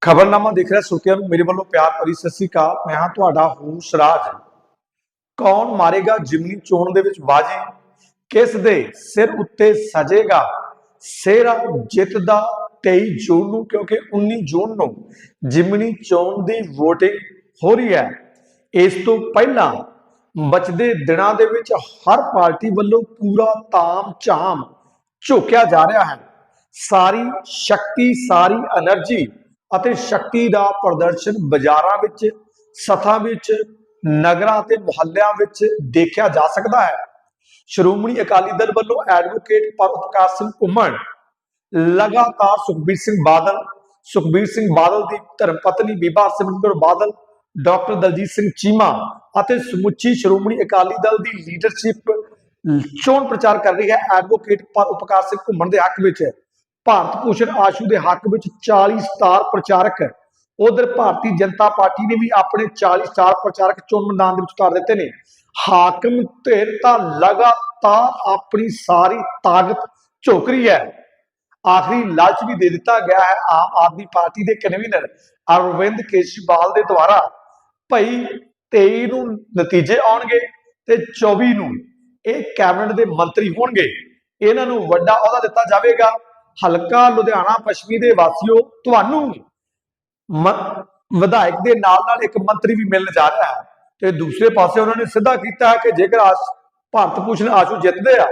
ਖਬਰਨਾਮਾ ਦੇਖ ਰਿਹਾ ਸੁਰਤਿਆਂ ਨੂੰ, ਮੇਰੇ ਵੱਲੋਂ ਪਿਆਰ ਭਰੀ ਸਤਿ ਸ੍ਰੀ ਅਕਾਲ। ਮੈਂ ਹਾਂ ਤੁਹਾਡਾ ਹੂਸ ਰਾਜ। ਕੌਣ ਮਾਰੇਗਾ ਜਿਮਨੀ ਚੋਣ ਦੇ ਵਿੱਚ ਬਾਜੀ? ਕਿਸ ਦੇ ਸਿਰ ਉੱਤੇ ਸਜੇਗਾ? ਸੇਰਾ ਜਿੱਤ ਦਾ 23 ਜੂਨ ਨੂੰ, ਕਿਉਂਕਿ 19 ਜੂਨ ਨੂੰ ਜਿਮਨੀ ਚੋਣ ਦੀ VOTING ਹੋ ਰਹੀ ਹੈ। ਇਸ ਤੋਂ ਪਹਿਲਾਂ ਬਚਦੇ ਦਿਨਾਂ ਦੇ ਵਿੱਚ ਹਰ ਪਾਰਟੀ ਵੱਲੋਂ ਪੂਰਾ ਤਾਮ ਝਾਮ ਝੋਕਿਆ ਜਾ ਰਿਹਾ ਹੈ। ਸਾਰੀ ਸ਼ਕਤੀ, ਸਾਰੀ એનર્ਜੀ ਅਤੇ ਸ਼ਕਤੀ ਦਾ ਪ੍ਰਦਰਸ਼ਨ ਬਾਜ਼ਾਰਾਂ ਵਿੱਚ ਸਥਾਂ ਵਿੱਚ, ਨਗਰਾਂ ਅਤੇ ਮੁਹੱਲਿਆਂ ਵਿੱਚ ਦੇਖਿਆ ਜਾ ਸਕਦਾ ਹੈ। ਸ਼੍ਰੋਮਣੀ ਅਕਾਲੀ ਦਲ ਵੱਲੋਂ ਐਡਵੋਕੇਟ ਪਰਉਪਕਾਰ ਸਿੰਘ ਘੁੰਮਣ, ਲਗਾਤਾਰ ਸੁਖਬੀਰ ਸਿੰਘ ਬਾਦਲ, ਸੁਖਬੀਰ ਸਿੰਘ ਬਾਦਲ ਦੀ ਧਰਮ ਪਤਨੀ ਬੀਬਾ ਸਿਮਰਨ ਬਾਦਲ, ਡਾਕਟਰ ਦਲਜੀਤ ਸਿੰਘ ਚੀਮਾ ਅਤੇ ਸਮੁੱਚੀ ਸ਼੍ਰੋਮਣੀ ਅਕਾਲੀ ਦਲ ਦੀ ਲੀਡਰਸ਼ਿਪ ਚੋਣ ਪ੍ਰਚਾਰ ਕਰ ਰਹੀ ਹੈ। ਐਡਵੋਕੇਟ ਪਰਉਪਕਾਰ ਸਿੰਘ ਘੁੰਮਣ ਦੇ ਹੱਕ ਵਿੱਚ ਭਾਰਤ ਭੂਸ਼ਣ ਆਸ਼ੂ ਦੇ ਹੱਕ ਵਿੱਚ 40 ਸਟਾਰ ਪ੍ਰਚਾਰਕ ਉਧਰ ਭਾਰਤੀ ਜਨਤਾ ਪਾਰਟੀ ਨੇ ਵੀ ਆਪਣੇ 40 ਸਟਾਰ ਪ੍ਰਚਾਰਕ ਚੋਣ ਮੈਦਾਨ ਦੇ ਵਿੱਚ ਉਤਾਰ ਦਿੱਤੇ ਨੇ। ਹਾਕਮ ਧਿਰ ਤਾਂ ਲਗਾਤਾਰ ਆਪਣੀ ਸਾਰੀ ਤਾਕਤ ਝੋਕ ਰਹੀ ਹੈ। ਆਖਰੀ ਲਾਲਚ ਵੀ ਦੇ ਦਿੱਤਾ ਗਿਆ ਹੈ ਆਮ ਆਦਮੀ ਪਾਰਟੀ ਦੇ ਕਨਵੀਨਰ ਅਰਵਿੰਦ ਕੇਜਰੀਵਾਲ ਦੇ ਦੁਆਰਾ। ਭਈ 23 ਨੂੰ ਨਤੀਜੇ ਆਉਣਗੇ ਤੇ 24 ਨੂੰ ਇਹ ਕੈਬਨਿਟ ਦੇ ਮੰਤਰੀ ਹੋਣਗੇ। ਇਹਨਾਂ ਨੂੰ ਵੱਡਾ ਅਹੁਦਾ ਦਿੱਤਾ ਜਾਵੇਗਾ। ਹਲਕਾ ਲੁਧਿਆਣਾ ਪੱਛਮੀ ਦੇ ਵਾਸੀਓ, ਤੁਹਾਨੂੰ ਵਿਧਾਇਕ ਦੇ ਨਾਲ ਨਾਲ ਇੱਕ ਮੰਤਰੀ ਵੀ ਮਿਲਣ ਜਾ ਰਿਹਾ ਹੈ। ਤੇ ਦੂਸਰੇ ਪਾਸੇ ਉਹਨਾਂ ਨੇ ਸਿੱਧਾ ਕੀਤਾ ਕਿ ਜੇਕਰ ਆਸ, ਭਾਰਤ ਭੂਸ਼ਣ ਆਸ਼ੂ ਜਿੱਤਦੇ ਆ,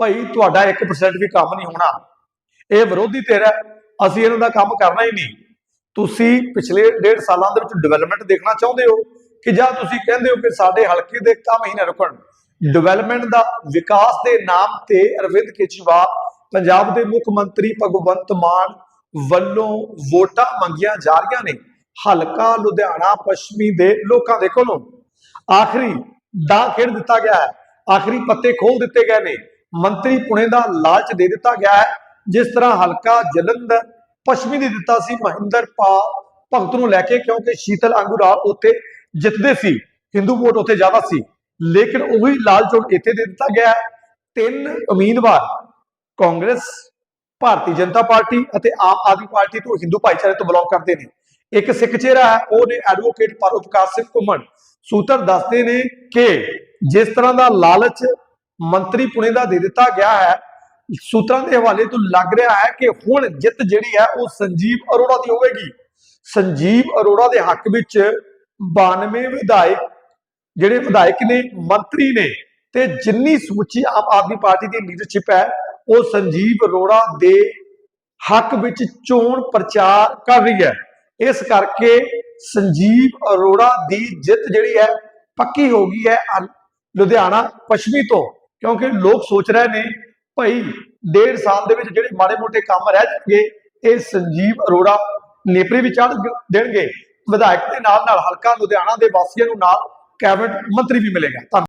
ਭਾਈ ਤੁਹਾਡਾ 1% ਵੀ ਕੰਮ ਨਹੀਂ ਹੋਣਾ। ਇਹ ਵਿਰੋਧੀ ਧਿਰ ਹੈ, ਅਸੀਂ ਇਹਨਾਂ ਦਾ ਕੰਮ ਕਰਨਾ ਹੀ ਨਹੀਂ। ਤੁਸੀਂ ਪਿਛਲੇ ਡੇਢ ਸਾਲਾਂ ਦੇ ਵਿੱਚ ਡਿਵੈਲਪਮੈਂਟ ਦੇਖਣਾ ਚਾਹੁੰਦੇ ਹੋ ਕਿ ਜਾਂ ਤੁਸੀਂ ਕਹਿੰਦੇ ਹੋ ਕਿ ਸਾਡੇ ਹਲਕੇ ਦੇ ਕੰਮ ਹੀ ਨਾ ਰੁਕਣ। ਡਿਵੈਲਪਮੈਂਟ ਦਾ ਵਿਕਾਸ ਦੇ ਨਾਮ ਤੇ ਅਰਵਿੰਦ ਕੇਜਰੀਵਾਲ ਪੰਜਾਬ ਦੇ ਮੁੱਖ ਮੰਤਰੀ ਭਗਵੰਤ ਮਾਨ ਵੱਲੋਂ ਵੋਟਾਂ ਮੰਗੀਆਂ ਜਾ ਰਹੀਆਂ ਨੇ। ਹਲਕਾ ਲੁਧਿਆਣਾ ਪੱਛਮੀ ਦੇ ਲੋਕਾਂ ਦੇ ਕੋਲੋਂ। ਆਖਰੀ ਦਾ ਖੇਡ ਦਿੱਤਾ ਗਿਆ ਹੈ। ਆਖਰੀ ਪੱਤੇ ਖੋਲ ਦਿੱਤੇ ਗਏ ਨੇ। ਮੰਤਰੀ ਪੁਣੇ ਦਾ ਲਾਲਚ ਦੇ ਦਿੱਤਾ ਗਿਆ ਹੈ। ਜਿਸ ਤਰ੍ਹਾਂ ਹਲਕਾ ਜਲੰਧਰ ਪੱਛਮੀ ਨੇ ਦਿੱਤਾ ਸੀ, ਮਹਿੰਦਰ ਪਾਲ ਭਗਤ ਨੂੰ ਲੈ ਕੇ ਕਿਉਂਕਿ ਸ਼ੀਤਲ ਅੰਗੂਰਾਲ ਉੱਥੇ ਜਿੱਤਦੇ ਸੀ, ਹਿੰਦੂ ਵੋਟ ਉੱਥੇ ਜ਼ਿਆਦਾ ਸੀ। ਲੇਕਿਨ ਉਹੀ ਲਾਲਚ ਹੁਣ ਇੱਥੇ ਦੇ ਦਿੱਤਾ ਗਿਆ ਹੈ। ਤਿੰਨ ਉਮੀਦਵਾਰ ਕਾਂਗਰਸ, ਭਾਰਤੀ ਜਨਤਾ ਪਾਰਟੀ ਅਤੇ ਆਮ ਆਦਮੀ ਪਾਰਟੀ ਤੋਂ ਹਿੰਦੂ ਭਾਈਚਾਰੇ ਤੋਂ ਬਿਲੋਂਗ ਕਰਦੇ ਨੇ। ਇੱਕ ਸਿੱਖ ਚਿਹਰਾ ਹੈ, ਉਹ ਨੇ ਐਡਵੋਕੇਟ ਪਰਉਪਕਾਰ ਸਿੰਘ ਘੁੰਮਣ। ਸੂਤਰ ਦੱਸਦੇ ਨੇ ਕਿ ਜਿਸ ਤਰ੍ਹਾਂ ਦਾ ਲਾਲਚ ਮੰਤਰੀ ਪੁਣੇ ਦਾ ਦੇ ਦਿੱਤਾ ਗਿਆ ਹੈ, ਸੂਤਰਾਂ ਦੇ ਹਵਾਲੇ ਤੋਂ ਲੱਗ ਰਿਹਾ ਹੈ ਕਿ ਹੁਣ ਜਿੱਤ ਜਿਹੜੀ ਹੈ, ਉਹ ਸੰਜੀਵ ਅਰੋੜਾ ਦੀ ਹੋਵੇਗੀ। ਸੰਜੀਵ ਅਰੋੜਾ ਦੇ ਹੱਕ ਵਿੱਚ 92 ਵਿਧਾਇਕ, ਜਿਹੜੇ ਵਿਧਾਇਕ ਨੇ, ਮੰਤਰੀ ਨੇ, ਤੇ ਜਿੰਨੀ ਸਮੁੱਚੀ ਆਮ ਆਦਮੀ ਪਾਰਟੀ ਦੀ ਲੀਡਰਸ਼ਿਪ ਹੈ ਉਹ ਸੰਜੀਵ ਅਰੋੜਾ ਦੇ ਹੱਕ ਵਿੱਚ ਚੋਣ ਪ੍ਰਚਾਰ ਕਰ ਰਹੀ ਹੈ। ਇਸ ਕਰਕੇ ਸੰਜੀਵ ਅਰੋੜਾ ਦੀ ਜਿੱਤ ਜਿਹੜੀ ਹੈ ਪੱਕੀ ਹੋ ਗਈ ਹੈ ਲੁਧਿਆਣਾ ਪੱਛਮੀ ਤੋਂ, ਕਿਉਂਕਿ ਲੋਕ ਸੋਚ ਰਹੇ ਨੇ ਭਾਈ ਡੇਢ ਸਾਲ ਦੇ ਵਿੱਚ ਜਿਹੜੇ ਮਾੜੇ ਮੋਟੇ ਕੰਮ ਰਹਿ ਜਾਣਗੇ, ਇਹ ਸੰਜੀਵ ਅਰੋੜਾ ਨੇਪਰੇ ਵੀ ਚੜ ਦੇਣਗੇ। ਵਿਧਾਇਕ ਦੇ ਨਾਲ ਨਾਲ ਹਲਕਾ ਲੁਧਿਆਣਾ ਦੇ ਵਾਸੀਆਂ ਨੂੰ ਨਾਲ ਕੈਬਨਿਟ ਮੰਤਰੀ ਵੀ ਮਿਲੇਗਾ। ਧੰਨਵਾਦ।